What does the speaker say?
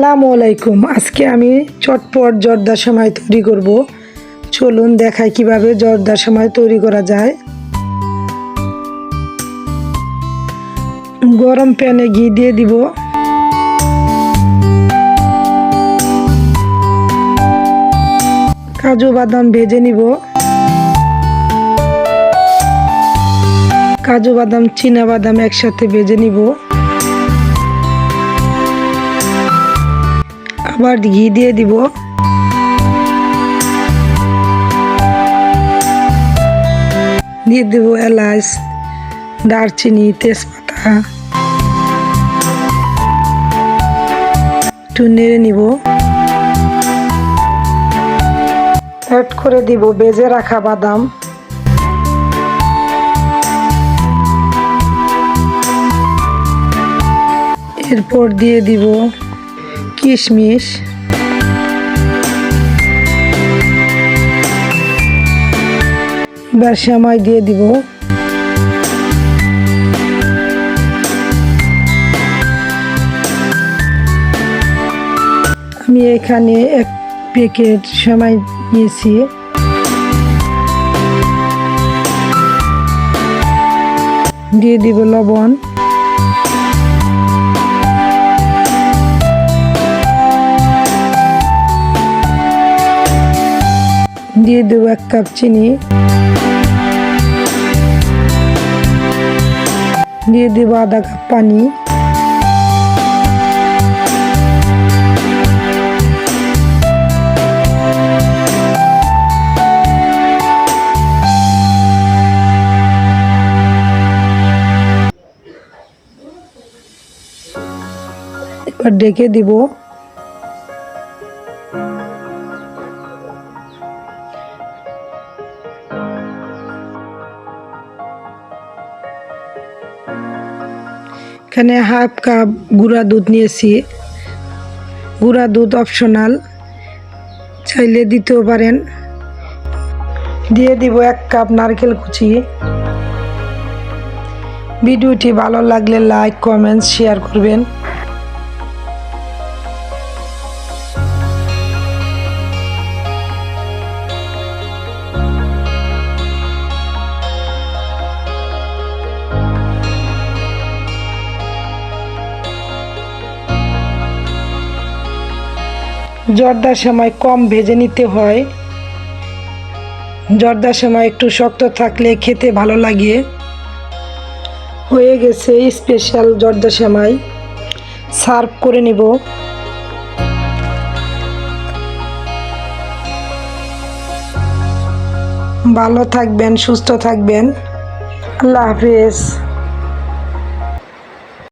আসসালামু আলাইকুম। আজকে আমি চটপট জর্দার সময় তৈরি করব। চলুন দেখাই কীভাবে জর্দার সময় তৈরি করা যায়। গরম প্যানে ঘি দিয়ে দিব। কাজু বাদাম ভেজে নিব। কাজু বাদাম, চীনা বাদাম একসাথে ভেজে নিব। আবার ঘি দিয়ে দিব। দিয়ে দেব এলাচ, দারচিনি, তেজপাতা। একটু নেড়ে নিব। অ্যাড করে দিব বেজে রাখা বাদাম। এরপর দিয়ে দিব কিশমিশ। এবার সময় দিয়ে দিব। আমি এখানে এক প্যাকেট সময় নিয়েছি। দিয়ে দিব লবণ। দিয়ে দেবো এক কাপ চিনি। দিয়ে দেবো আধা কাপ পানি। এবার ডেকে দিব এখানে হাফ কাপ গুঁড়া দুধ নিয়েছি। গুঁড়া দুধ অপশনাল চাইলে দিতেও পারেন। দিয়ে দিব এক কাপ নারকেল কুচি। ভিডিওটি ভালো লাগলে লাইক কমেন্ট শেয়ার করবেন। জর্দার সময় কম ভেজে নিতে হয়। জর্দার সময় একটু শক্ত থাকলে খেতে ভালো লাগে। হয়ে গেছে স্পেশাল জর্দা সেমাই সার্ভ করে নিব। ভালো থাকবেন, সুস্থ থাকবেন। আল্লাহ হাফিজ।